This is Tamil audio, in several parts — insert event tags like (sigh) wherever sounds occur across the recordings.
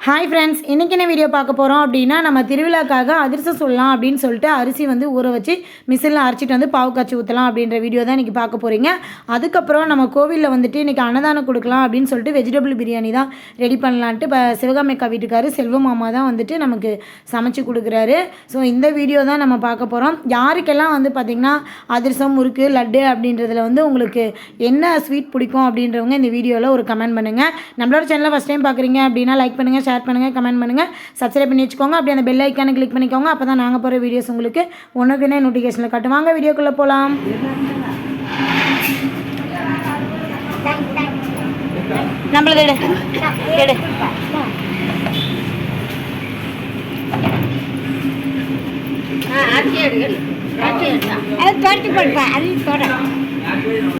ஹாய் ஃப்ரெண்ட்ஸ் இன்றைக்கி என்ன வீடியோ பார்க்க போகிறோம் அப்படின்னா நம்ம திருவிழாக்காக அதிரசம் சொல்லலாம் அப்படின்னு சொல்லிட்டு அரிசி வந்து ஊற வச்சு மிஷினில் அரைச்சிட்டு வந்து பாவு காய்ச்சி ஊற்றலாம் அப்படின்ற வீடியோ தான் இன்றைக்கி பார்க்க போகிறீங்க அதுக்கப்புறம் நம்ம கோவிலில் வந்துட்டு இன்றைக்கி அன்னதானம் கொடுக்கலாம் அப்படின்னு சொல்லிட்டு வெஜிடபிள் பிரியாணி தான் ரெடி பண்ணலான்ட்டு இப்போ சிவகாமிக்கா வீட்டுக்காரு செல்வ மாமா தான் வந்துட்டு நமக்கு சமைச்சு கொடுக்குறாரு. ஸோ இந்த வீடியோ தான் நம்ம பார்க்க போகிறோம் யாருக்கெல்லாம் வந்து பார்த்திங்கன்னா அதிரசம் முறுக்கு லட்டு அப்படின்றதுல வந்து உங்களுக்கு என்ன ஸ்வீட் பிடிக்கும் அப்படின்றவங்க இந்த வீடியோவில் ஒரு கமெண்ட் பண்ணுங்கள் நம்மளோட சேனலில் ஃபஸ்ட் டைம் பார்க்குறீங்க அப்படின்னா லைக் பண்ணுங்கள் ஷேர் பண்ணுங்கள் கமெண்ட் பண்ணுங்கள் சப்ஸ்கிரைப் பண்ணி வச்சுக்கோங்க. அப்படியே அந்த பெல் ஐக்கானை கிளிக் பண்ணிக்கோங்க. அப்போ தான் நாங்கள் போகிற வீடியோஸ் உங்களுக்கு ஒன்றுக்குன்னே நோட்டிஃபிகேஷனில் காட்டுவாங்க வீடியோக்குள்ளே போகலாம் நம்மளது எடு எடு அது தோட்டி கொடுப்பேன் அது தொட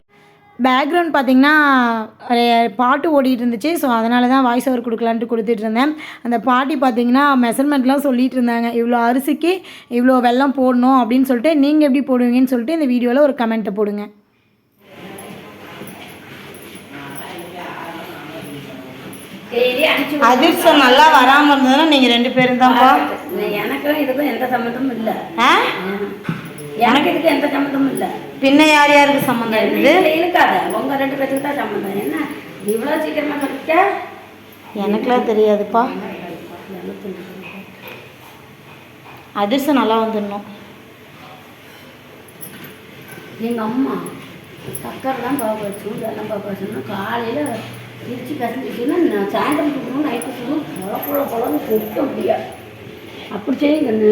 பேக்ரவுண்ட் பார்த்தீங்கன்னா பாட்டு ஓடிட்டு இருந்துச்சு. ஸோ அதனால தான் வாய்ஸ் ஓவர் கொடுக்கலான்ட்டு கொடுத்துட்டு இருந்தேன். அந்த பாட்டி பார்த்தீங்கன்னா மெஷர்மெண்ட்லாம் சொல்லிட்டு இருந்தாங்க. இவ்வளோ அரிசிக்கு இவ்வளோ வெல்லம் போடணும் அப்படின்னு சொல்லிட்டு நீங்கள் எப்படி போடுவீங்கன்னு சொல்லிட்டு இந்த வீடியோவில் ஒரு கமெண்ட்டை போடுங்க. அதிர்ஷ்டம் நல்லா வராமல் இருந்ததுன்னா நீங்கள் ரெண்டு பேரும் தான்ப்பா எனக்கும் இதுக்கும் எந்த சம்மந்தமும் இல்லை. எனக்கு இதுக்கு எந்த சம்மந்தமும் இல்லை. பின்ன யார் யாருக்கு சம்மந்தம் இருக்குது? இருக்காத. உங்க ரெண்டு பேருக்கு தான் சம்மந்தம். என்ன? இவ்வளோ சீக்கிரமா சொல்லிட்டா எனக்குலாம் தெரியாதுப்பா. அதிர்ஷ்டம் நல்லா வந்துடணும். எங்கள் அம்மா சக்கரெலாம் பார்க்க வச்சோம் வெள்ளம் பார்க்க வச்சோம்னா காலையில் பிரித்து கசந்துச்சுன்னா நான் சாயந்தரம் கொடுக்கணும் நைட்டு கொடுக்கணும் பொல பொல பொலன்னு கொட்ட முடியாது அப்படி செய்யும் கண்ணு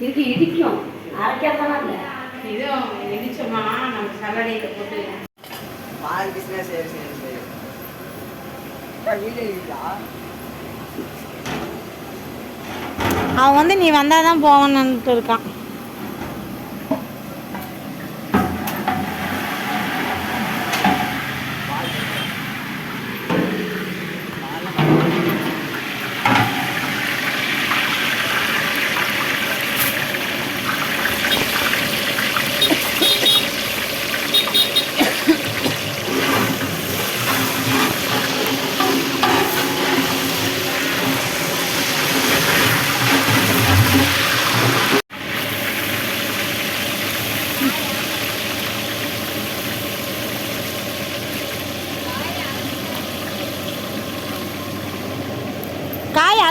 இதுக்கு இடிக்கும். அரைக்காதான் இல்லை இடிச்சோமா நம்ம சல்லடையில் போட்டு பிஸ்னஸ் சரி சரி சரி அவன் வந்து நீ வந்தால் தான் போகணுன்ட்டு இருக்கான்.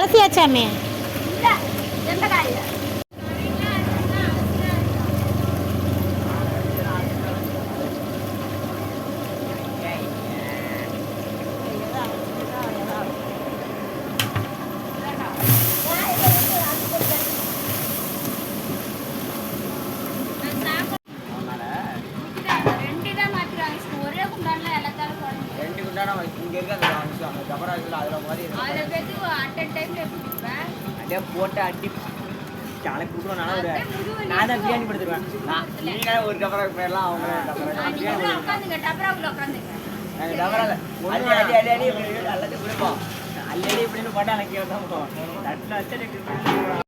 काफ़ी अच्छा मैं அப்படியே போட்டு அடி நாளைக்கு கொடுக்குறோம் ஒரு நான் தான் பிரியாணி கொடுத்துருவேன் நான் நீங்க ஒரு கபரா போயிடலாம் அவங்க கபரா நீங்க உள்ள உட்காந்துங்க டபராவுக்குள்ள உட்காந்துங்க நாங்கள் கபரா அள்ளி அடி அடி அடி இப்படி எல்லாத்தையும் கொடுப்போம் அள்ளி அடி இப்படின்னு போட்டு எனக்கு தான் போவோம் தட்டில் வச்சு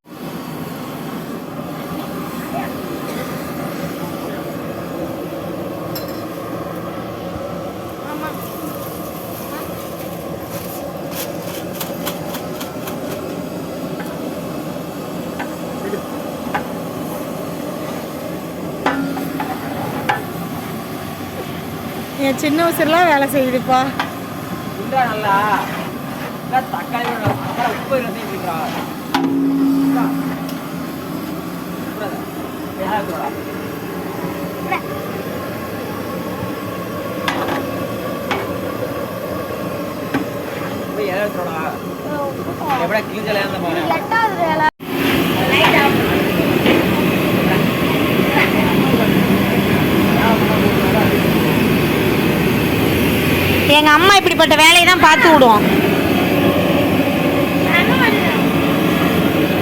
சின்ன உசுரெலாம் வேலை செய்யுதுப்பா. நல்லா. தக்காளி உப்பு எல்லாத்தையும் இருக்கிறா போய் இலை எடுத்துடா எப்படா கிழிஞ்சல இருந்த பாரு. அப்படிப்பட்ட வேலையை தான் பார்த்து விடுவோம்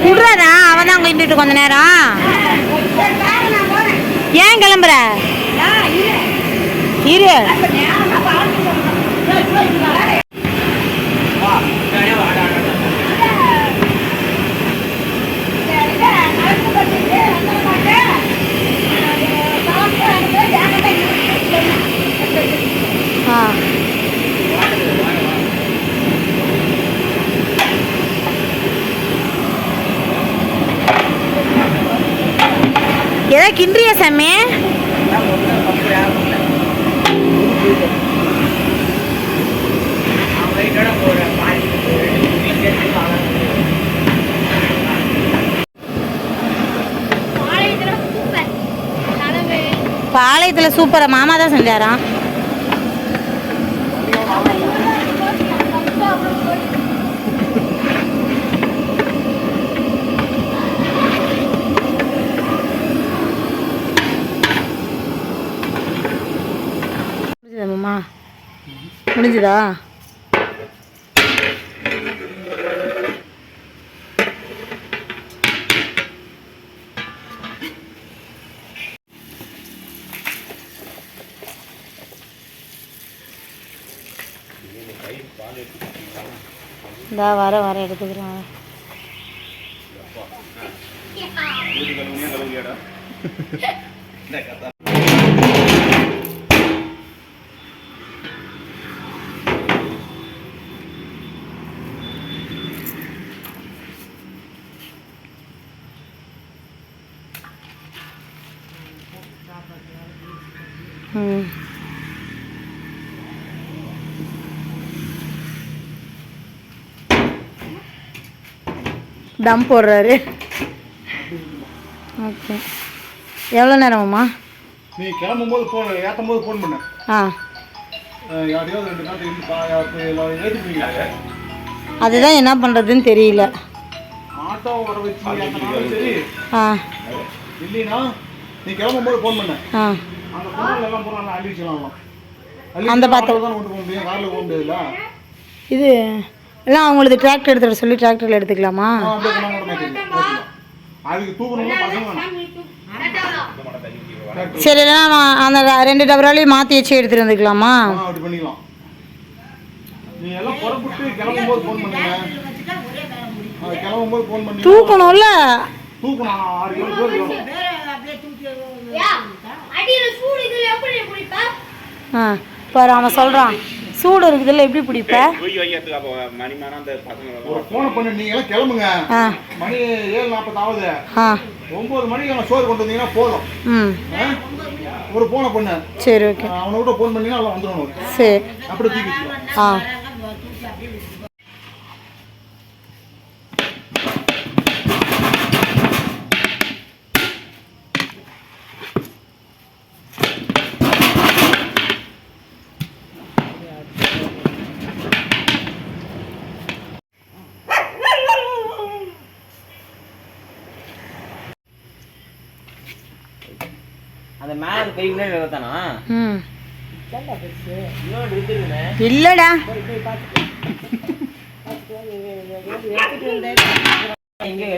விடுறாரா? அவன் தான் அங்கே நின்றுட்டு கொஞ்ச நேரம். ஏன் கிளம்புற? இரு வா பின்னாடியே வாடா, வாடா, வாடா. ஆ ஏதோ கிண்டியா சாமி அதான் மொத்தம் பத்து யாரும் இல்லை. அவன் வீட்டோட ஒரு பாதி ஒரு வீட்டுல இருந்து சாமி பாளையத்தில் சூப்பராக மாமா தான் செஞ்சாராம் முடிஞ்சதா மாமா முடிஞ்சுதா இந்தா வர வர எடுத்துக்கிறேன் வர. (laughs) ம் தம் போடுறாரு. ஓகே. எவ்வளோ நேரமாம்மா? நீ கிளம்பும்போது ஃபோன் ஏற்றும் போது ஃபோன் பண்ண. ஆ. யாரையாவது ரெண்டு நாள் அதுதான் என்ன பண்ணுறதுன்னு தெரியல. ஆட்டோ வர வச்சு சரி. ஆ. இல்லைன்னா நீ கிளம்பும்போது ஃபோன் பண்ண. ஆ. அந்த பொருள் எல்லாம் பொருள் அள்ளி வச்சுக்கலாம். அந்த பாத்திரம். தான் கொண்டு போக முடியும். காரில் போக முடியாதுல்ல? இது எல்லாம் அவங்களது டிராக்டர் எடுத்துட சொல்லி டிராக்டரில் எடுத்துக்கலாமா. அதுக்கு தூக்கணும்னா பசங்க சரி இல்லைன்னா அந்த ரெண்டு டபராலையும் மாற்றி வச்சு எடுத்துகிட்டு வந்துக்கலாமா? அப்படி பண்ணிக்கலாம். நீ எல்லாம் புறப்பட்டு கிளம்பும்போது ஃபோன் பண்ணுங்க. ஆ, கிளம்பும்போது ஃபோன் பண்ணி தூக்கணும்ல? தூக்கணும். ஆ பாரு அவன் சொல்கிறான் சூடு இருக்குதுல்ல எப்படி பிடிப்ப? ஒன்பது மணிக்கு அவன் சோறு கொண்டு வந்தீங்கன்னா போதும்? ஒரு ஃபோனை பண்ணு. சரி ஓகே. அவனை விட ஃபோன் பண்ணீங்கன்னா அவன் வந்துடணும் சரி. அப்படியே தூக்கி ஆ. அந்த மேல கை முன்னாடி வைத்தானா ம் இல்லைடா எங்கே